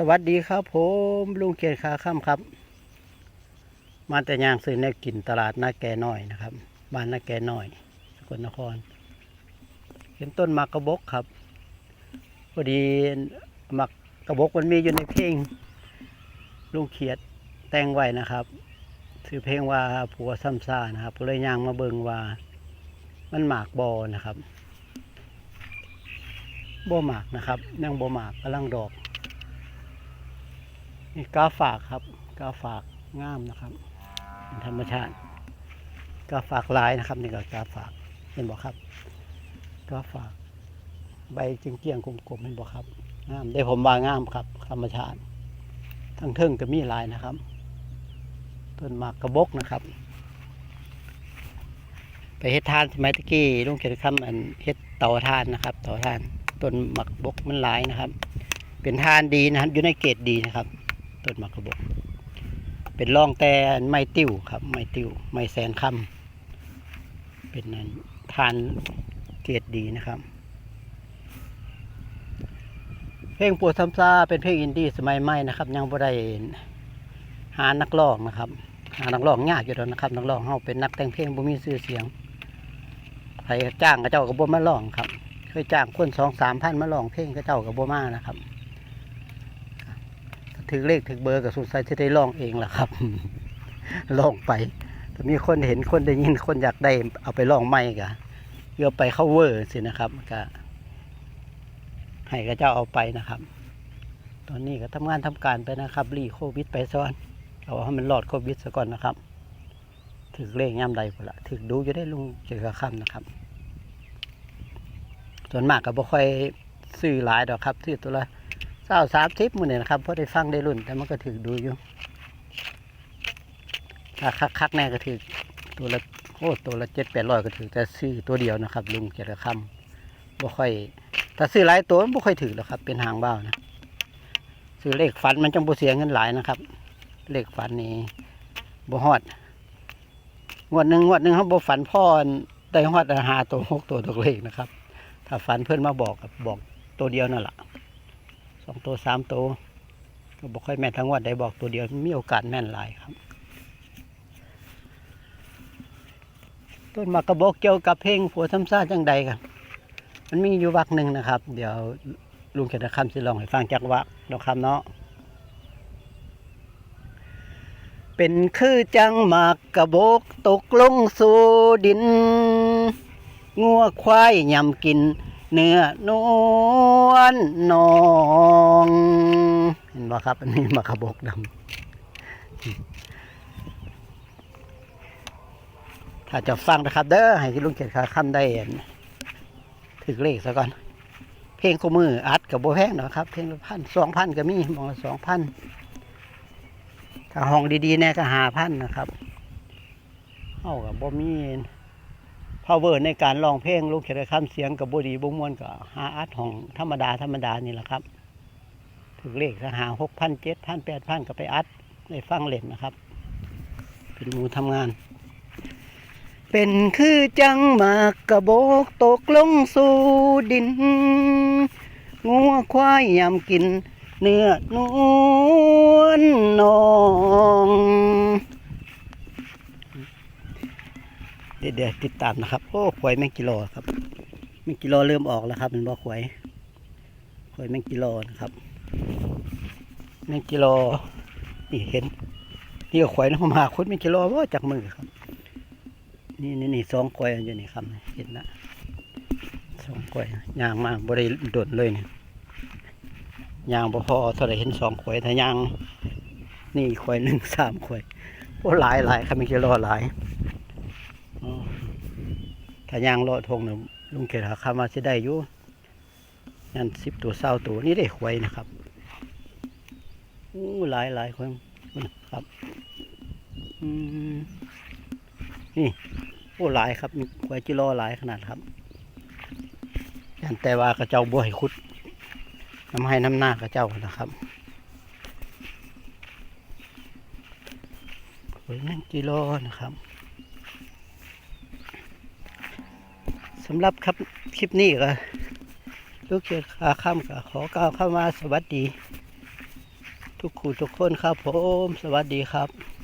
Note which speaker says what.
Speaker 1: สวัสดีครับผมลุงเกียรติขาค่ำครับ มาแต่ยางซื้อแนวกินตลาดนาแกน้อยนะครับ บ้านนาแกน้อย สกลนคร เห็นต้นมากกระบกครับพอดีมากกระบกมันมีอยู่ในเพลงลุงเขียดแต่งไว้นะครับชื่อเพลงว่าผัวซ้ำซ่านะครับก็เลยยางมาเบิงว่ามันหมากบอนะครับบ่หมากนะครับยังบ่หมากกำลังดอก นี่กาฝากครับ กาฝากงามนะครับเป็นธรรมชาติ กาฝากลายนะครับนี่ก็กาฝากเห็นบอกครับ กาฝาก ใบเกี้ยงๆกลมๆเห็นบอกครับงามได้ผมว่างามครับ ธรรมชาติทั้งเทิงก็มีลายนะครับต้นหมากกระบกนะครับ ไปเฮ็ดทานสมัยตะกี้ลุงเขียนคำอันเฮ็ดเตาทานนะครับเตาทานต้นหมากบกมันหลายนะครับ เป็นทานดีนะครับอยู่ในเกรดดีนะครับ ต้นมากกระบอกเป็นร่องแต่ไม่ติ้วครับ ไม่ติ้ว ไม่แสนคำเป็นนั้นทานเกรดดีนะครับ เพลงปวดซ้ำซาเป็นเพลงอินดี้สมัยใหม่นะครับ ยังบ่ได้หานักร้องนะครับหานักร้องยากอยู่แล้วนะครับนักร้องเฮาเป็นนักแต่งเพลงบ่มีชื่อเสียงใครจ้างก็เจ้าก็บ่มาร้องครับ เคยจ้างคนสองสามพันมาร้องเพลงก็เจ้าก็บ่มานะครับ ถึงเลขถึงเบอร์กับสุดใจที่ได้ลองเองแหละครับ ลองไปถ้ามีคนเห็นคนได้ยินคนอยากได้เอาไปลองไม่กะเพื่อไปเข้าเวอร์สินะครับก็ให้ก็เจ้าเอาไปนะครับ ตอนนี้ก็ทำงานทำการไปนะครับรีโควิดไปซ้อนเอาให้มันรอดโควิดซะก่อนนะครับ ถึงเลขย่ำใดพอละถึงดูจะได้ลุงเจอกับคำนะครับ ส่วนมากก็บ่ค่อยซื้อหลายดอกครับซื้อตัวละ เศร้าสามทิปมือเนี่ยนะครับเพราะได้ฟังได้รุ่น แต่มันก็ถือดูอยู่ถ้าคักๆแน่ก็ถือตัวละโอ้ตัวละเจ็ดแปดร้อยก็ถือแต่ซื้อตัวเดียวนะครับ ลุงเกียรติคำบ่ค่อยถ้าซื้อหลายตัวมันบ่ค่อยถือหรอกครับ เป็นหางเบ้านะซื้อเลขฝันมันจังบ่เสียเงินหลายนะครับ เลขฝันนี่บ่ฮอดงวดหนึ่งงวดหนึ่งเขาบ่ฝันพ่อได้ฮอดหาตัวหกตัวตัวเลขนะครับ ถ้าฝันเพื่อนมาบอกกับบอกตัวเดียวนั่นแหละ องตัวสามตัวก็บอกค่อยแม่นทั้งวันได้บอกตัวเดียวมีโอกาสแม่นหลายครับ ต้นหมากกระบอกเกี่ยวกับเพลงผัวซ้ำซ่าจังใดกันมันมีอยู่วักหนึ่งนะครับ เดี๋ยวลุงเขียนคำสิลองให้ฟังจากวักเราคำเนาะเป็นคือจังหมากกระบอกตกลงสู่ดิน งัวควายยำกิน เนื้อนวลนอง เห็นบ่ครับ อันนี้มากระบอกดำถ้าจะฟังนะครับ เด้อให้ลุงเกียรติขาคำได้อันถึกเลขซะก่อน เพลงคู่มืออัดกับโบแพงนะครับ เพลงละพันสองพันก็มีมองละสองพันถ้าห้องดีๆแน่ก็หาพันนะครับ เอากับบ่มี พาวเวอร์ในการร้องเพลงลูกเขียนคำเสียงกับบดีบุ้งมวนก็หาอัดของธรรมดาธรรมดานี่แหละครับ ถึงเลขก็หาหกพันเจ็ดพันแปดพันก็ไปอัดในฟังเล่นนะครับ เป็นมูทำงาน เป็นคือจังหมากกระโบกตกลงสู่ดิน งัวควายยำกิน เนื้อนวลนอง เดี๋ยวเดี๋ยวติดตามนะครับ โอ้ขวยแมงกิโลครับแมงกิโลเริ่มออกแล้วครับเป็นบ่อขวยขวยแมงกิโลนะครับแมงกิโลนี่เห็นนี่ก็ขวยน้ำมาคุดแมงกิโลว่าจากมือครับ นี่นี่นี่สองขวยอยู่นี่ครับเห็นนะสองขวยยางมากบริโดดเลยเนี่ยยางบ่พอเท่าไหรเห็นสองขวยถ้ายางนี่ขวยหนึ่งสามขวยโอ้หลายหลายครับแมงกิโลหลาย ถ้ายางเลาะทงเนี่ยลุงเกศหาคำมาสิได้อยู่นั่นสิบตัวเศร้าตัวนี่ได้หวยนะครับอู้หลายหลายคนครับอนี่โอ้หลายครับมีหวยจิโลหลายขนาดครับยันแต่ว่ากระเจ้าบวให้คุดน้ำให้น้ำหน้ากระเจ้านะครับหวยนั่งกิโลนะครับ สำหรับครับคลิปนี้ก็ลูกเชียร์ขาข้ามก็ขอกล่าวเข้ามาสวัสดี ทุกคู่ทุกคนครับผม สวัสดีครับ